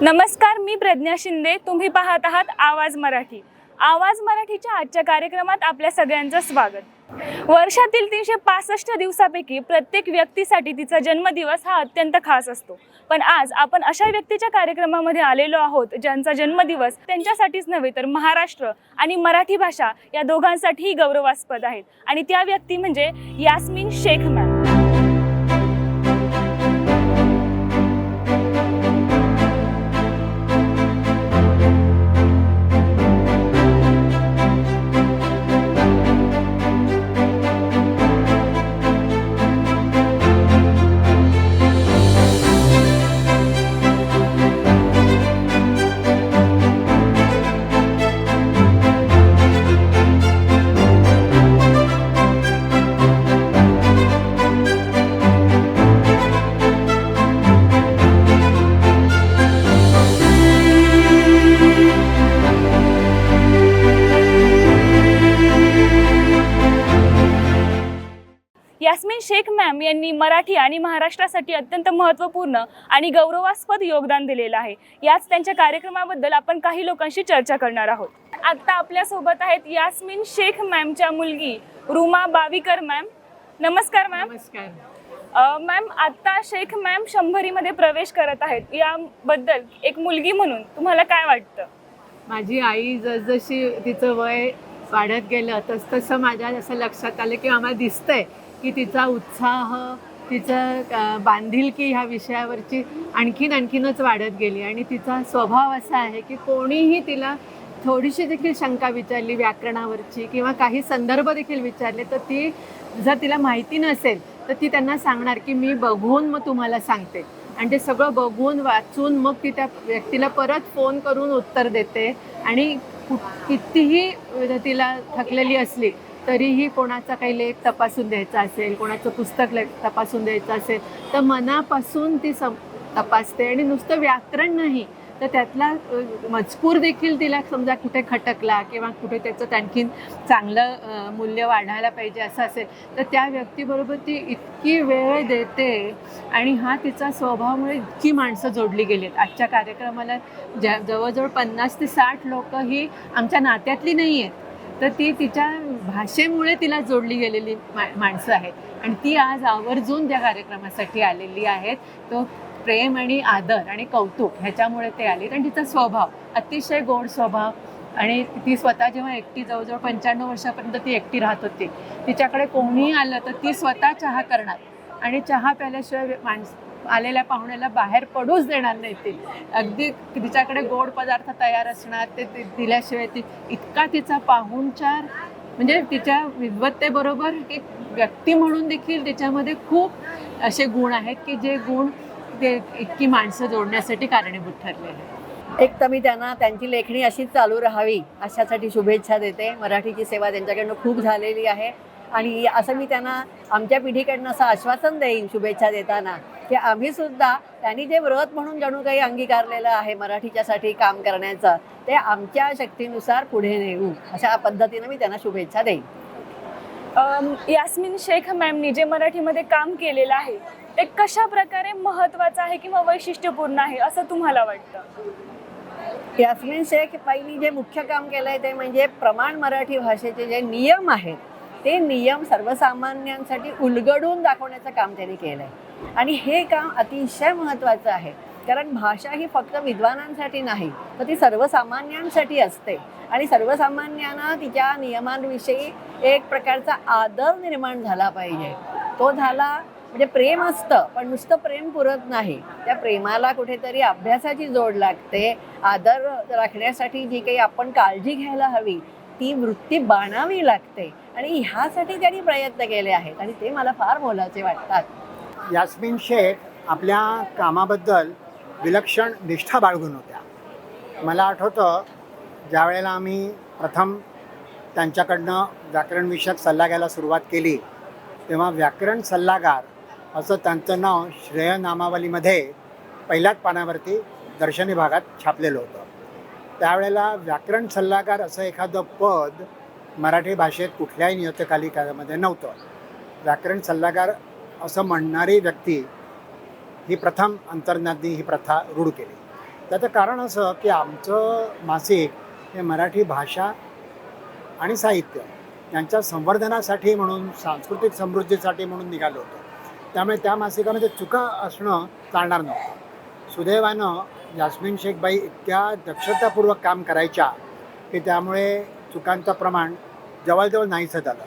नमस्कार मी प्रज्ञा शिंदे. तुम्ही पाहत आहात आवाज मराठी. आवाज मराठीच्या आजच्या कार्यक्रमात आपल्या सगळ्यांचं स्वागत. वर्षातील तीनशे पासष्ट दिवसापैकी प्रत्येक व्यक्तीसाठी तिचा जन्मदिवस हा अत्यंत खास असतो. पण आज आपण अशा व्यक्तीच्या कार्यक्रमामध्ये आलेलो आहोत ज्यांचा जन्मदिवस त्यांच्यासाठीच नव्हे तर महाराष्ट्र आणि मराठी भाषा या दोघांसाठीही गौरवास्पद आहेत. आणि त्या व्यक्ती म्हणजे यास्मिन शेख मॅम यास्मिन शेख मॅम यांनी मराठी आणि महाराष्ट्रासाठी अत्यंत महत्त्वपूर्ण आणि गौरवास्पद योगदान दिलेलं आहे. याच त्यांच्या कार्यक्रमाबद्दल आपण काही लोकांशी चर्चा करणार आहोत. आता आपल्यासोबत आहेत यास्मिन शेख मॅमच्या मुलगी रुमा बाविकर मॅम. नमस्कार मॅम. नमस्कार. मॅम आता शेख मॅम शंभरीमध्ये प्रवेश करत आहेत. याबद्दल एक मुलगी म्हणून तुम्हाला काय वाटतं? माझी आई जसजशी तिचं वय वाढत गेलं तस तसं माझ्या असं लक्षात आलं की आम्हाला दिसतंय. की तिचा उत्साह तिचं बांधिलकी ह्या विषयावरची आणखीन आणखीनच वाढत गेली. आणि तिचा स्वभाव असा आहे की कोणीही तिला थोडीशी देखील शंका विचारली व्याकरणावरची किंवा काही संदर्भ देखील विचारले तर ती जर तिला माहिती नसेल तर ती त्यांना सांगणार की मी बघून मग तुम्हाला सांगते. आणि ते सगळं बघून वाचून मग ती त्या व्यक्तीला परत फोन करून उत्तर देते. आणि कितीही तिला थकलेली असली तरीही कोणाचा काही लेख तपासून द्यायचा असेल कोणाचं पुस्तक लेख तपासून द्यायचं असेल तर मनापासून ती सम तपासते. आणि नुसतं व्याकरण नाही तर त्यातला मजकूर देखील तिला समजा कुठे खटकला किंवा कुठे त्याचं आणखीन चांगलं मूल्य वाढायला पाहिजे असं असेल तर त्या व्यक्तीबरोबर ती इतकी वेळ देते आणि हा तिचा स्वभावामुळे इतकी माणसं जोडली गेलीत. आजच्या कार्यक्रमाला ज्या जवळजवळ पन्नास ते साठ लोक ही आमच्या नात्यातली नाही आहेत तर ती तिच्या भाषेमुळे तिला जोडली गेलेली मा माणसं आहेत. आणि ती आज आवर्जून त्या कार्यक्रमासाठी आलेली आहेत. तो प्रेम आणि आदर आणि कौतुक ह्याच्यामुळे ते आले आणि तिचा स्वभाव अतिशय गोड स्वभाव. आणि ती स्वतः जेव्हा एकटी जवळजवळ पंच्याण्णव वर्षापर्यंत ती एकटी राहत होती तिच्याकडे कोणीही आलं तर ती स्वतः चहा करणार. आणि चहा प्यायल्याशिवाय माणसं आलेल्या पाहुण्याला बाहेर पडूच देणार नाही ती. अगदी तिच्याकडे गोड पदार्थ तयार असणार ते दिल्याशिवाय ती इतका तिचा पाहुणचार म्हणजे तिच्या विद्वत्तेबरोबर एक व्यक्ती म्हणून देखील तिच्यामध्ये खूप असे गुण आहेत की जे गुण ते इतकी माणसं जोडण्यासाठी कारणीभूत ठरले आहेत. एक तर मी त्यांना त्यांची लेखणी अशीच चालू राहावी अशासाठी शुभेच्छा देते. मराठीची सेवा त्यांच्याकडनं खूप झालेली आहे. आणि असं मी त्यांना आमच्या पिढीकडनं असं आश्वासन देईन शुभेच्छा देताना की आम्ही सुद्धा त्यांनी जे व्रत म्हणून जणू काही अंगीकारलेलं आहे मराठीच्यासाठी काम करण्याचं ते आमच्या शक्तीनुसार पुढे नेऊ अशा पद्धतीनं मी त्यांना शुभेच्छा देईन. यास्मिन शेख मॅमनी जे मराठीमध्ये काम केलेलं आहे ते कशा प्रकारे महत्वाचं आहे किंवा वैशिष्ट्यपूर्ण आहे असं तुम्हाला वाटतं? यास्मिन शेख पहिली जे मुख्य काम केलं आहे ते म्हणजे प्रमाण मराठी भाषेचे जे नियम आहेत ते नियम सर्वसामान्यांसाठी उलगडून दाखवण्याचं काम त्यांनी केलं आहे आणि हे काम अतिशय महत्त्वाचं आहे. कारण भाषा ही फक्त विद्वानांसाठी नाही तर ती सर्वसामान्यांसाठी असते. आणि सर्वसामान्यांना तिच्या नियमांविषयी एक प्रकारचा आदर निर्माण झाला पाहिजे. तो झाला म्हणजे प्रेम असतं पण नुसतं प्रेम पुरत नाही. त्या प्रेमाला कुठेतरी अभ्यासाची जोड लागते. आदर राखण्यासाठी जी काही आपण काळजी घ्यायला हवी ती वृत्ती बाणावी लागते. आणि ह्यासाठी त्यांनी प्रयत्न केले आहेत. आणि ते मला फार मोलाचे वाटतात. यास्मिन शेख आपल्या कामाबद्दल विलक्षण निष्ठा बाळगून होत्या. मला आठवतं ज्यावेळेला आम्ही प्रथम त्यांच्याकडनं व्याकरणविषयक सल्ला घ्यायला सुरुवात केली तेव्हा व्याकरण सल्लागार असं त्यांचं नाव श्रेय नामावलीमध्ये पहिल्याच पानावरती दर्शनी भागात छापलेलं होतं. त्यावेळेला व्याकरण सल्लागार असं एखादं पद मराठी भाषेत कुठल्याही नियतकालिकामध्ये नव्हतं. व्याकरण सल्लागार असं म्हणणारी व्यक्ती ही प्रथम अंतर्ज्ञानी ही प्रथा रूढ केली. त्याचं कारण असं की आमचं मासिक हे मराठी भाषा आणि साहित्य यांच्या संवर्धनासाठी म्हणून सांस्कृतिक समृद्धीसाठी म्हणून निघालं होतं. त्यामुळे त्या मासिकामध्ये चुका असणं चालणार नव्हतं. सुदैवानं यास्मिन शेखबाई इतक्या दक्षतापूर्वक काम करायच्या की त्यामुळे चुकांचं प्रमाण जवळजवळ नाहीसं झालं.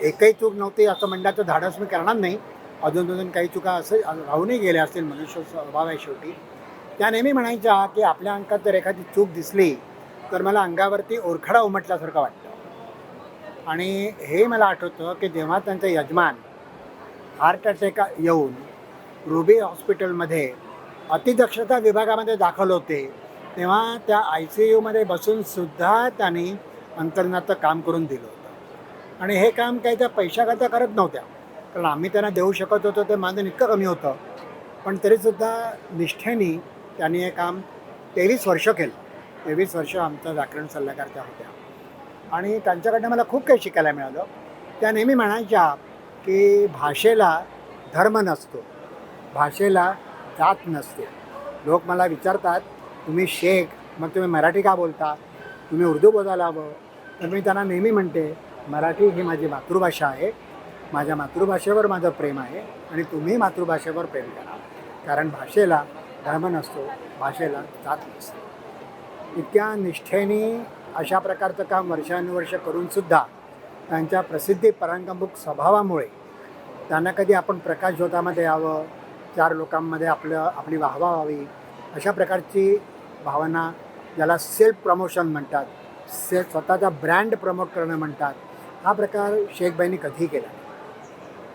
एकही चूक नव्हती असं म्हणण्याचं धाडस मी करणार नाही. अजून अजून काही चुका असं राहूनही गेल्या असतील मनुष्य स्वभाव आहे शेवटी. त्या नेहमी म्हणायच्या की आपल्या अंकात जर एखादी चूक दिसली तर मला अंगावरती ओरखडा उमटल्यासारखं वाटतं. आणि हे मला आठवतं की जेव्हा त्यांचा यजमान हार्ट अटॅक येऊन रुबी हॉस्पिटलमध्ये अतिदक्षता विभागामध्ये दाखल होते. तेव्हा त्या आय सी यूमध्ये बसूनसुद्धा त्यांनी अंतरणाचं काम करून दिलं होतं. आणि हे काम काही त्या पैशाकरता करत नव्हत्या. कारण आम्ही त्यांना देऊ शकत होतो ते मानधन इतकं कमी होतं. पण तरीसुद्धा निष्ठेने त्यांनी हे काम तेवीस वर्ष केलं. तेवीस वर्ष आमचा व्याकरण सल्लागार त्या होत्या. आणि त्यांच्याकडनं मला खूप काही शिकायला मिळालं. त्या नेहमी म्हणायच्या की भाषेला धर्म नसतो. भाषेला जात नसते. लोक मला विचारतात तुम्ही शेख मग तुम्ही मराठी का बोलता? तुम्ही उर्दू बोलायला हवं. तर मी त्यांना नेहमी म्हणते मराठी ही माझी मातृभाषा आहे. माझ्या मातृभाषेवर माझं प्रेम आहे आणि तुम्ही मातृभाषेवर प्रेम करा. कारण भाषेला धर्म नसतो भाषेला जात नसतो. इतक्या निष्ठेने अशा प्रकारचं काम वर्षानुवर्ष करूनसुद्धा त्यांच्या प्रसिद्धी परांगमुख स्वभावामुळे त्यांना कधी आपण प्रकाशझोतामध्ये यावं चार लोकांमध्ये आपलं आपली वाहवा व्हावी अशा प्रकारची भावना ज्याला सेल्फ प्रमोशन म्हणतात से स्वतःचा ब्रँड प्रमोट करणं म्हणतात हा प्रकार शेखबाईंनी कधीही केला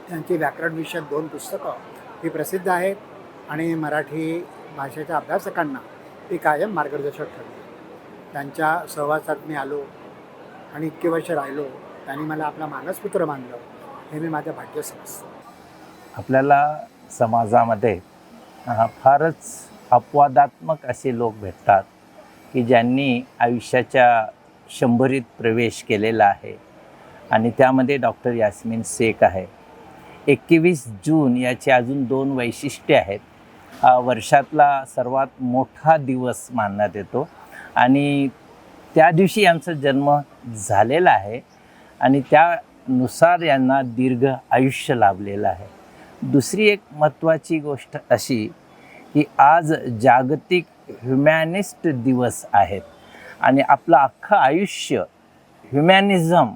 त्यांची व्याकरणविषयक दोन पुस्तकं ही प्रसिद्ध आहेत आणि मराठी भाषेच्या अभ्यासकांना ती कायम मार्गदर्शक ठरली. त्यांच्या सहवासात मी आलो आणि इतके वर्ष राहिलो त्यांनी मला आपला मानसपुत्र मानलं हे मी माझं भाग्य समजतो. आपल्याला समाजामध्ये फारच अपवादात्मक असे लोक भेटतात की ज्यांनी आयुष्याच्या शंभरीत प्रवेश केलेला आहे. आणि त्यामध्ये डॉक्टर यास्मिन शेख आहे. एकवीस जून याचे अजून दोन वैशिष्ट्ये आहेत. हा वर्षातला सर्वात मोठा दिवस मानण्यात येतो. आणि त्या दिवशी यांचा जन्म झालेला आहे. आणि त्यानुसार यांना दीर्घ आयुष्य लाभलेलं आहे. दुसरी एक महत्त्वाची गोष्ट अशी की आज जागतिक ह्युमॅनिस्ट दिवस आहेत. आणि आपलं अख्खं आयुष्य ह्युमॅनिझम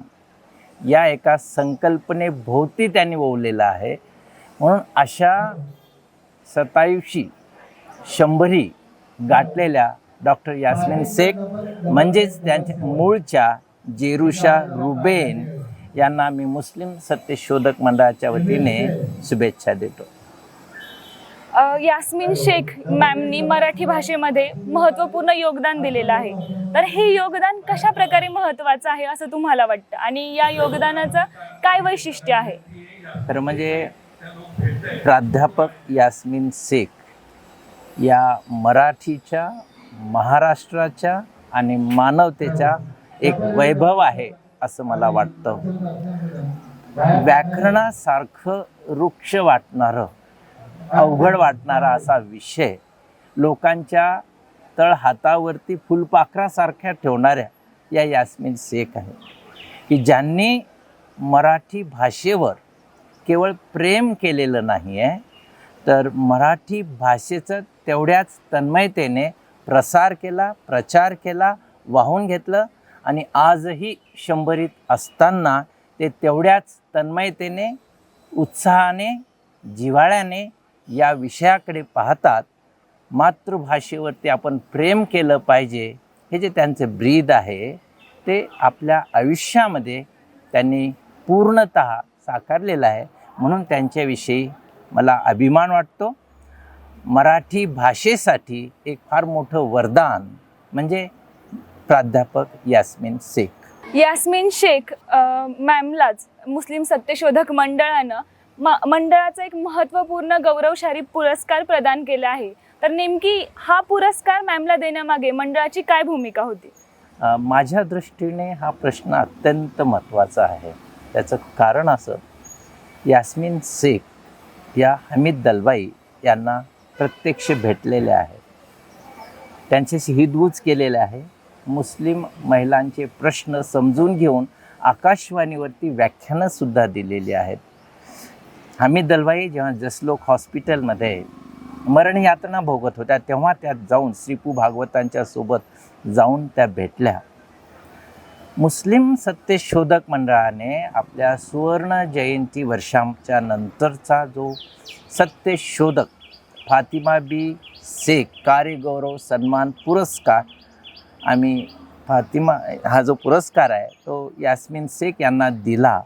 या एका संकल्पनेभोवती त्यांनी ओवलेलं आहे. म्हणून अशा सतायुषी शंभरी गाठलेल्या डॉक्टर यास्मिन शेख म्हणजेच त्यांच्या मूळच्या जेरुशा रुबेन यांना मी मुस्लिम सत्यशोधक मंडळाच्या वतीने शुभेच्छा देतो. यास्मिन शेख मॅमनी मराठी भाषेमध्ये महत्त्वपूर्ण योगदान दिलेलं आहे. तर हे योगदान कशा प्रकारे महत्त्वाचं आहे असं तुम्हाला वाटतं? आणि या योगदानाचं काय वैशिष्ट्य आहे? खरं म्हणजे प्राध्यापक यास्मिन शेख या मराठीच्या महाराष्ट्राच्या आणि मानवतेच्या एक वैभव आहे. असं मला वाटतं. व्याकरणासारखं वृक्ष वाटणारं अवघड वाटणारा असा विषय लोकांच्या तळ हातावरती फुलपाखरासारख्या ठेवणाऱ्या या यास्मिन शेख आहे. की ज्यांनी मराठी भाषेवर केवळ प्रेम केलेलं नाही आहे तर मराठी भाषेचं तेवढ्याच तन्मयतेने प्रसार केला प्रचार केला वाहून घेतलं आणि आजही शंभरीत असताना ते तेवढ्याच तन्मयतेने उत्साहाने जिव्हाळ्याने या विषयाकडे पाहतात. मातृभाषेवरती आपण प्रेम केलं पाहिजे. हे जे त्यांचे ब्रीद आहे ते आपल्या आयुष्यामध्ये त्यांनी पूर्णत साकारलेलं आहे. म्हणून त्यांच्याविषयी मला अभिमान वाटतो. मराठी भाषेसाठी एक फार मोठं वरदान म्हणजे प्राध्यापक यास्मिन शेख. यास्मिन शेख मॅमलाच मुस्लिम सत्यशोधक मंडळानं म- मंडळाचा एक महत्त्वपूर्ण गौरवशाली पुरस्कार प्रदान केला आहे. तर नेमकी हा पुरस्कार मॅमला देण्यामागे मंडळाची काय भूमिका होती? माझ्या दृष्टीने हा प्रश्न अत्यंत महत्त्वाचा आहे. त्याचं कारण असं यास्मिन शेख या हमीद दलबाई यांना प्रत्यक्ष भेटलेल्या आहेत. त्यांच्याशी हितगुज केलेले आहे. मुस्लिम महिलांचे प्रश्न समजून घेऊन आकाशवाणीवरती व्याख्यानंसुद्धा दिलेली आहेत. आम्ही दलवाई जेव्हा जसलोक हॉस्पिटलमध्ये मरण यातना भोगत होत्या तेव्हा त्यात जाऊन श्रीपू भागवतांच्या सोबत जाऊन त्या भेटल्या. मुस्लिम सत्यशोधक मंडळाने आपल्या सुवर्ण जयंती वर्षांच्या नंतरचा जो सत्यशोधक फातिमा बी शेख कार्यगौरव सन्मान पुरस्कार आम्ही फातिमा हा जो पुरस्कार आहे तो यास्मिन शेख यांना दिला.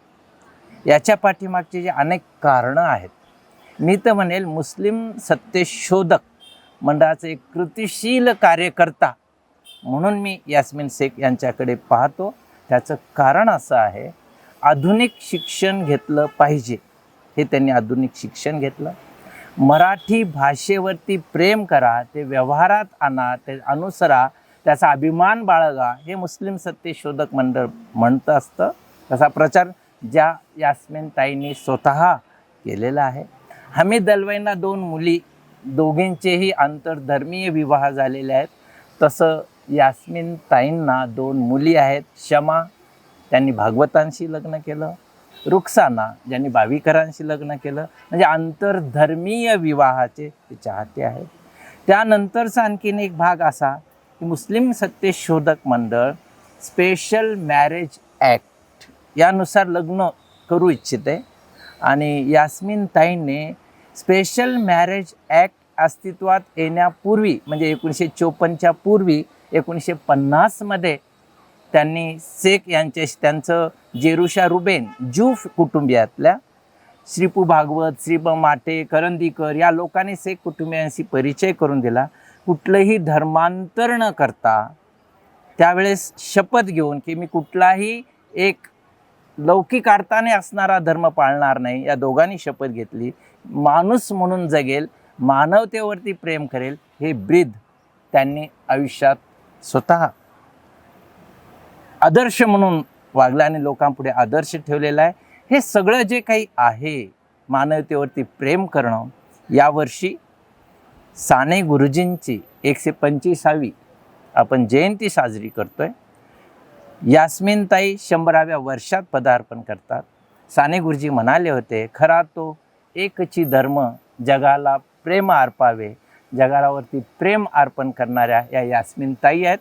याच्या पाठीमागचे जे अनेक कारणं आहेत मी तर म्हणेल मुस्लिम सत्यशोधक मंडळाचं एक कृतिशील कार्यकर्ता म्हणून मी यास्मिन शेख यांच्याकडे पाहतो. त्याचं कारण असं आहे आधुनिक शिक्षण घेतलं पाहिजे. हे त्यांनी आधुनिक शिक्षण घेतलं. मराठी भाषेवरती प्रेम करा ते व्यवहारात आणा ते अनुसरा त्याचा अभिमान बाळगा हे मुस्लिम सत्यशोधक मंडळ म्हणतं असतं. तसा प्रचार ज्या यास्मिन ताईंनी स्वतः केलेला आहे. हमी दलवाईंना दोन मुली दोघींचेही आंतरधर्मीय विवाह झालेले आहेत. तसं यास्मिन ताईंना दोन मुली आहेत क्षमा त्यांनी भागवतांशी लग्न केलं. रुक्साना ज्यांनी भाविकरांशी लग्न केलं. म्हणजे आंतरधर्मीय विवाहाचे ते चाहते आहेत. त्यानंतरचा आणखीन एक भाग असा मुस्लिम सत्यशोधक मंडळ स्पेशल मॅरेज ॲक्ट यानुसार लग्न करू इच्छिते. आणि यास्मिन ताईंनी स्पेशल मॅरेज ॲक्ट अस्तित्वात येण्यापूर्वी म्हणजे एकोणीसशे चोपन्नच्या पूर्वी एकोणीसशे पन्नासमध्ये त्यांनी शेख यांच्याशी त्यांचं जेरुशा रुबेन जूफ कुटुंबियातल्या श्रीपू भागवत श्रीप माटे करंदीकर या लोकांनी शेख कुटुंबियांशी परिचय करून दिला. कुठलंही धर्मांतर न करता त्यावेळेस शपथ घेऊन की मी कुठलाही एक लौकिक अर्थाने असणारा धर्म पाळणार नाही या दोघांनी शपथ घेतली. माणूस म्हणून जगेल मानवतेवरती प्रेम करेल हे ब्रीद त्यांनी आयुष्यात स्वतः आदर्श म्हणून वागला आणि लोकांपुढे आदर्श ठेवलेला आहे. हे सगळं जे काही आहे मानवतेवरती प्रेम करणं यावर्षी साने गुरुजींची एकशे पंचवीसावी आपण जयंती साजरी करतो आहे यास्मिनताई शंभराव्या वर्षात पदार्पण करतात. साने गुरुजी म्हणाले होते खरा तो एकची धर्म जगाला प्रेम अर्पावे जगालावरती प्रेम अर्पण करणाऱ्या या यास्मिनताई आहेत.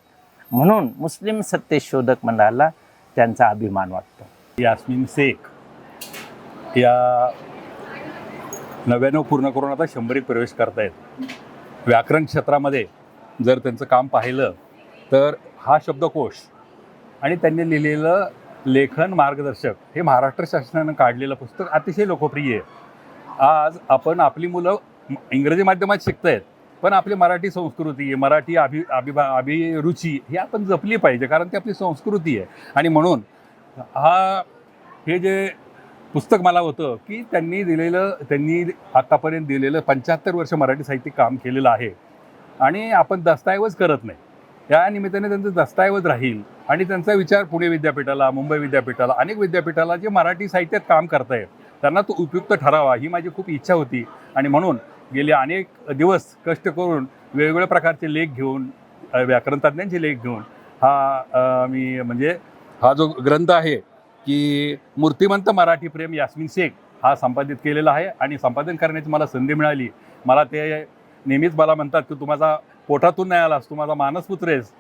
म्हणून मुस्लिम सत्यशोधक मंडळाला त्यांचा अभिमान वाटतो. यास्मिन शेख या नव्याण्णव पूर्ण करून आता शंभरीत प्रवेश करतायत. व्याकरण क्षेत्रामध्ये जर त्यांचं काम पाहिलं तर हा शब्दकोश आणि त्यांनी लिहिलेलं लेखन मार्गदर्शक हे महाराष्ट्र शासनानं काढलेलं पुस्तक अतिशय लोकप्रिय आहे. आज आपण आपली मुलं इंग्रजी माध्यमात शिकत आहेत पण आपली मराठी संस्कृती मराठी अभि अभिभा अभिरुची ही आपण जपली पाहिजे कारण ती आपली संस्कृती आहे. आणि म्हणून हा हे जे पुस्तक मला होतं की त्यांनी दिलेलं त्यांनी आत्तापर्यंत दिलेलं पंच्याहत्तर वर्ष मराठी साहित्यिक काम केलेलं आहे. आणि आपण दस्तऐवज करत नाही. या निमित्ताने त्यांचं दस्तऐवज राहील. आणि त्यांचा विचार पुणे विद्यापीठाला मुंबई विद्यापीठाला अनेक विद्यापीठाला जे मराठी साहित्यात काम करतायत त्यांना तो उपयुक्त ठरावा ही माझी खूप इच्छा होती. आणि म्हणून गेले अनेक दिवस कष्ट करून वेगवेगळ्या प्रकारचे लेख घेऊन व्याकरण तज्ज्ञांचे लेख घेऊन हा मी म्हणजे हा जो ग्रंथ आहे की मूर्तिमंत मराठी प्रेम यास्मिन शेख हा संपादित केलेला आहे आणि संपादन करण्याची मला संधी मिळाली. मला ते नेहमीच मला म्हणतात की तू माझा पोटातून नाही आलास तू माझा मानसपुत्र आहेस.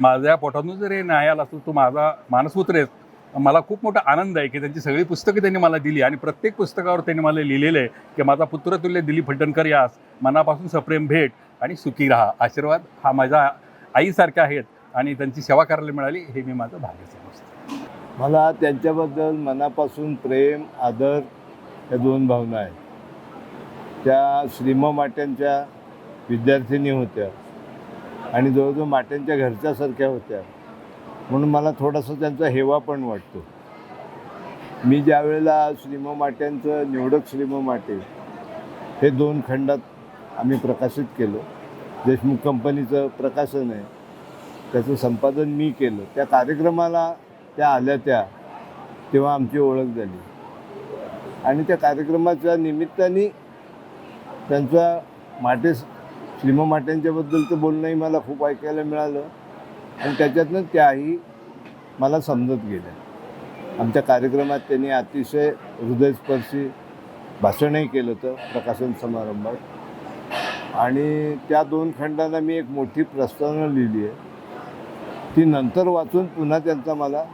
माझ्या पोटातून जरी नाही आलास तू तू माझा मानसपुत्र आहेस. मला खूप मोठा आनंद आहे की त्यांची सगळी पुस्तकं त्यांनी मला दिली आणि प्रत्येक पुस्तकावर त्यांनी मला लिहिलेलं आहे की माझा पुत्रतुल्य दिलीप फड्डणकर यास मनापासून सप्रेम भेट आणि सुखी राहा. आशीर्वाद हा माझ्या आईसारखे आहेत आणि त्यांची सेवा करायला मिळाली हे मी माझं भाग्य समजतो मला त्यांच्याबद्दल मनापासून प्रेम आदर या दोन भावना आहेत. त्या श्रीम माट्यांच्या विद्यार्थिनी होत्या आणि जवळजवळ माट्यांच्या घरच्यासारख्या होत्या. म्हणून मला थोडासा त्यांचा हेवा पण वाटतो. मी ज्या वेळेला श्रीम माट्यांचं निवडक श्रीम माटे हे दोन खंडात आम्ही प्रकाशित केलं. देशमुख कंपनीचं प्रकाशन आहे. त्याचं संपादन मी केलं. त्या कार्यक्रमाला त्या आल्या त्या तेव्हा आमची ओळख झाली. आणि त्या कार्यक्रमाच्या निमित्ताने त्यांचा माटे श्रीम माट्यांच्याबद्दलचं बोलणंही मला खूप ऐकायला मिळालं. आणि त्याच्यातनं त्याही मला समजत गेल्या. आमच्या कार्यक्रमात त्यांनी अतिशय हृदयस्पर्शी भाषणही केलं होतं प्रकाशन समारंभात. आणि त्या दोन खंडांना मी एक मोठी प्रस्तावना लिहिली आहे. ती नंतर वाचून पुन्हा त्यांचा मला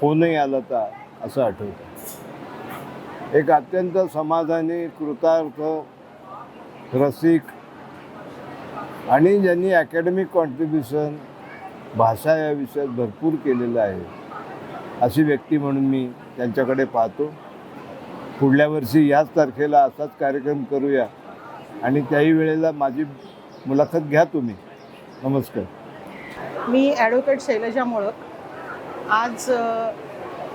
फोनही आला होता असं आठवतं. एक अत्यंत समाधानी कृतार्थ रसिक आणि ज्यांनी अकॅडमिक कॉन्ट्रीब्युशन भाषा या विषयात भरपूर केलेलं आहे अशी व्यक्ती म्हणून मी त्यांच्याकडे पाहतो. पुढल्या वर्षी याच तारखेला असाच कार्यक्रम करूया आणि त्याही वेळेला माझी मुलाखत घ्या तुम्ही. नमस्कार. मी ॲडव्होकेट शैलजा मोळक. आज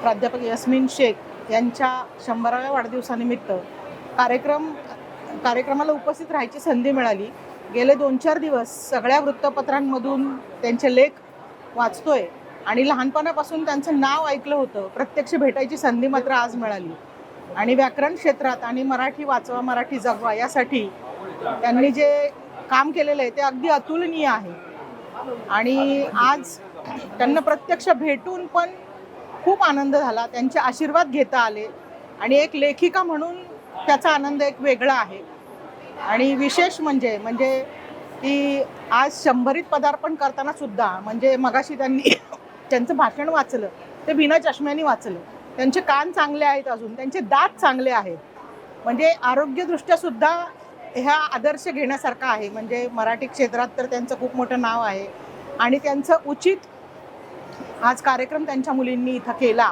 प्राध्यापक यस्मिन शेख यांच्या शंभराव्या वाढदिवसानिमित्त कार्यक्रम कार्यक्रमाला उपस्थित राहायची संधी मिळाली. गेले दोन चार दिवस सगळ्या वृत्तपत्रांमधून त्यांचे लेख वाचतोय आणि लहानपणापासून त्यांचं नाव ऐकलं होतं. प्रत्यक्ष भेटायची संधी मात्र आज मिळाली. आणि व्याकरण क्षेत्रात आणि मराठी वाचवा मराठी जगवा यासाठी त्यांनी जे काम केलेलं आहे ते अगदी अतुलनीय आहे. आणि आज त्यांना प्रत्यक्ष भेटून पण खूप आनंद झाला. त्यांचे आशीर्वाद घेता आले. आणि एक लेखिका म्हणून त्याचा आनंद एक वेगळा आहे. आणि विशेष म्हणजे म्हणजे की आज शंभरीत पदार्पण करताना सुद्धा म्हणजे मगाशी त्यांनी त्यांचं भाषण वाचलं. ते बिना चष्म्याने वाचलं. त्यांचे कान चांगले आहेत अजून. त्यांचे दात चांगले आहेत. म्हणजे आरोग्यदृष्ट्या सुद्धा ह्या आदर्श घेण्यासारखा आहे. म्हणजे मराठी क्षेत्रात तर त्यांचं खूप मोठं नाव आहे. आणि त्यांचं उचित आज कार्यक्रम त्यांच्या मुलींनी इथं केला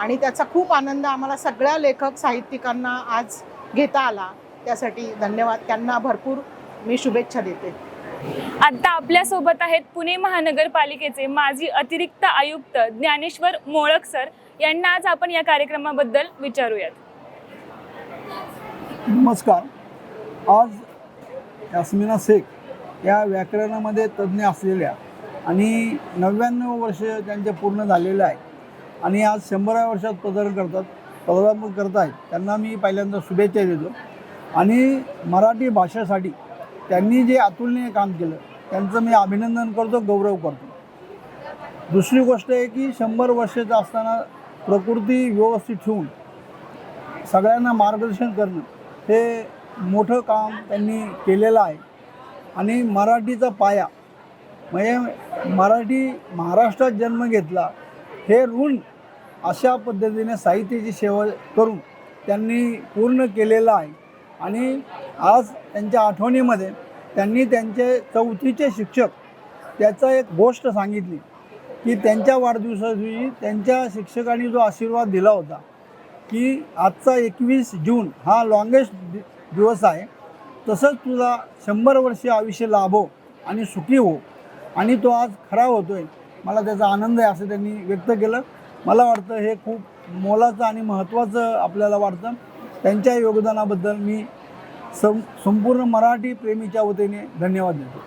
आणि त्याचा खूप आनंद आम्हाला सगळ्या लेखक साहित्यिकांना आज घेता आला. त्यासाठी धन्यवाद. त्यांना भरपूर मी शुभेच्छा देते. आता आपल्यासोबत आहेत पुणे महानगरपालिकेचे माजी अतिरिक्त आयुक्त ज्ञानेश्वर मोळक सर. यांना आज आपण या कार्यक्रमाबद्दल विचारूयात. नमस्कार. आज यास्मिना शेख या व्याकरणामध्ये तज्ज्ञ असलेल्या आणि नव्याण्णव वर्ष त्यांचे पूर्ण झालेलं आहे. आणि आज शंभराव्या वर्षात पदार्पण करतात पदार्पण करत आहेत त्यांना मी पहिल्यांदा शुभेच्छा देतो. आणि मराठी भाषेसाठी त्यांनी जे अतुलनीय काम केलं त्यांचं मी अभिनंदन करतो गौरव करतो. दुसरी गोष्ट आहे की शंभर वर्षाचं असताना प्रकृती व्यवस्थित ठेवून सगळ्यांना मार्गदर्शन करणं हे मोठं काम त्यांनी केलेलं आहे. आणि मराठीचा पाया म्हणजे मराठी महाराष्ट्रात जन्म घेतला हे ऋण अशा पद्धतीने साहित्याची सेवा करून त्यांनी पूर्ण केलेलं आहे. आणि आज त्यांच्या आठवणीमध्ये त्यांनी त्यांचे चौथीचे शिक्षक त्याचा एक गोष्ट सांगितली की त्यांच्या वाढदिवसादिवशी त्यांच्या शिक्षकांनी जो आशीर्वाद दिला होता की आजचा एकवीस जून हा लॉंगेस्ट दिवस आहे. तसंच तुझा शंभर वर्षे आयुष्य लाभो आणि सुखी हो. आणि तो आज खरा होतो आहे मला त्याचा आनंद आहे असं त्यांनी व्यक्त केलं. मला वाटतं हे खूप मोलाचं आणि महत्त्वाचं आपल्याला वाटतं. त्यांच्या योगदानाबद्दल मी सं संपूर्ण मराठी प्रेमीच्या वतीने धन्यवाद देतो.